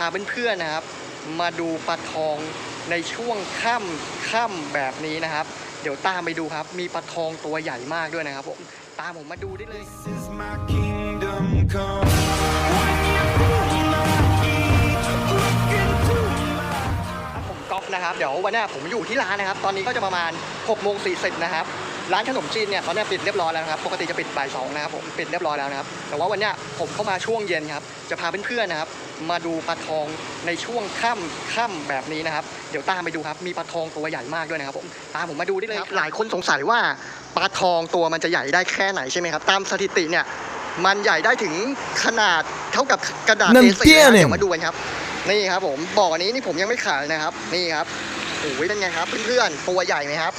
พาเพื่อนๆนะครับ มาดูปลาทองในช่วงค่ำค่ำแบบนี้นะครับ เดี๋ยวตามไปดูครับ มีปลาทองตัวใหญ่มากด้วยนะครับผมตามผมมาดูได้เลย This is my kingdom come. ผมก๊อฟนะครับ เดี๋ยววันเนี้ยผมอยู่ที่ร้านนะครับ ตอนนี้ก็จะประมาณ6โมง40นะครับ ร้านขนมจีนเนี่ยตอนเนี้ยปิดเรียบร้อยแล้วนะครับปกติจะปิดบ่ายสองนะครับผมปิดเรียบร้อยแล้วนะครับแต่ว่าวันเนี้ยผมเข้ามาช่วงเย็นครับจะพาเพื่อนๆนะครับ มาดูปลาทองในช่วงค่ำค่ำแบบนี้นะครับ เดี๋ยวตามไปดูครับมีปลาทองตัวใหญ่มากด้วยนะครับผมตามผมมาดูได้เลยครับหลายคนสงสัยว่าปลาทองตัวมันจะใหญ่ได้แค่ไหนใช่ไหมครับตามสถิติเนี่ยมันใหญ่ได้ถึงขนาดเท่ากับกระดาษนั่น A4 เตี้ยนะเนี่ยเดี๋ยวมาดูกันครับ นี่ครับผมบ่อนี้นี่ผมยังไม่ขายนะครับ นี่ครับโอ้ยเป็นไงครับเพื่อนๆตัวใหญ่ไหมครับ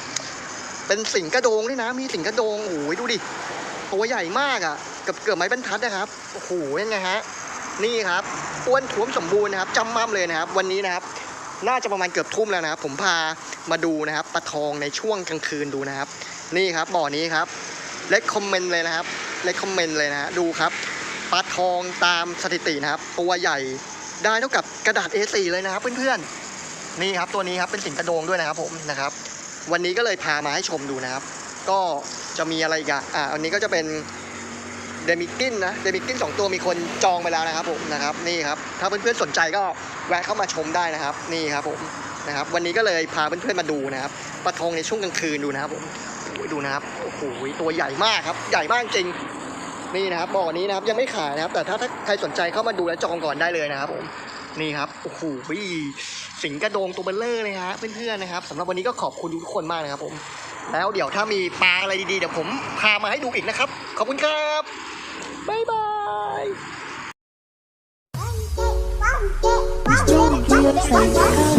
เป็นสิงกระโดงด้วยนะ มีสิงกระโดงโอ้ยดูดิตัวใหญ่มากอะเกือบเกือบไม้บรรทัดนะครับโอ้โหเป็นไงฮะนี่ครับอ้วนท้วมสมบูรณ์นะครับจำมั่มเลยนะครับ วันนี้นะครับ น่าจะประมาณเกือบทุ่มแล้วนะครับ ผมพามาดูนะครับปลาทองในช่วงกลางคืนดูนะครับ นี่ครับบ่อนี้ครับเลคคอมเมนต์เลยนะครับเลคคอมเมนต์เลยนะฮะดูครับปลาทองตามสถิตินะครับ ตัวใหญ่ได้เท่ากับกระดาษ A4 เลยนะครับ เพื่อนๆนี่ครับตัวนี้ครับเป็นสิงกระโดงด้วยนะครับผมนะครับ วันนี้ก็เลยพามาให้ชมดูนะครับ ก็จะมีอะไรกอะอ่าอันนี้ก็จะเป็นเดมิกินนะเดมิกินสองตัวมีคนจองไปแล้วนะครับผมนะครับนี่ครับถ้าเพื่อนๆสนใจก็แวะเข้ามาชมได้นะครับ นี่ครับผมนะครับ วันนี้ก็เลยพาเพื่อนๆมาดูนะครับปลาทองในช่วงกลางคืนดูนะครับผมดูนะครับโอ้โหตัวใหญ่มากครับ ใหญ่มากจริงนี่นะครับบ่อนี้นะครับยังไม่ขายนะครับ แต่ถ้าถ้าใครสนใจเข้ามาดูและจองก่อนได้เลยนะครับผม นี่ครับโอ้โหสิงกระโดงตัวเบลเลอร์เลยฮะเพื่อนๆนะครับสำหรับวันนี้ก็ขอบคุณทุกคนมากนะครับผม แล้วเดี๋ยวถ้ามีปลาอะไรดีๆเดี๋ยวผมพามาให้ดูอีกนะครับ ขอบคุณครับบ๊ายบาย We started to upside down.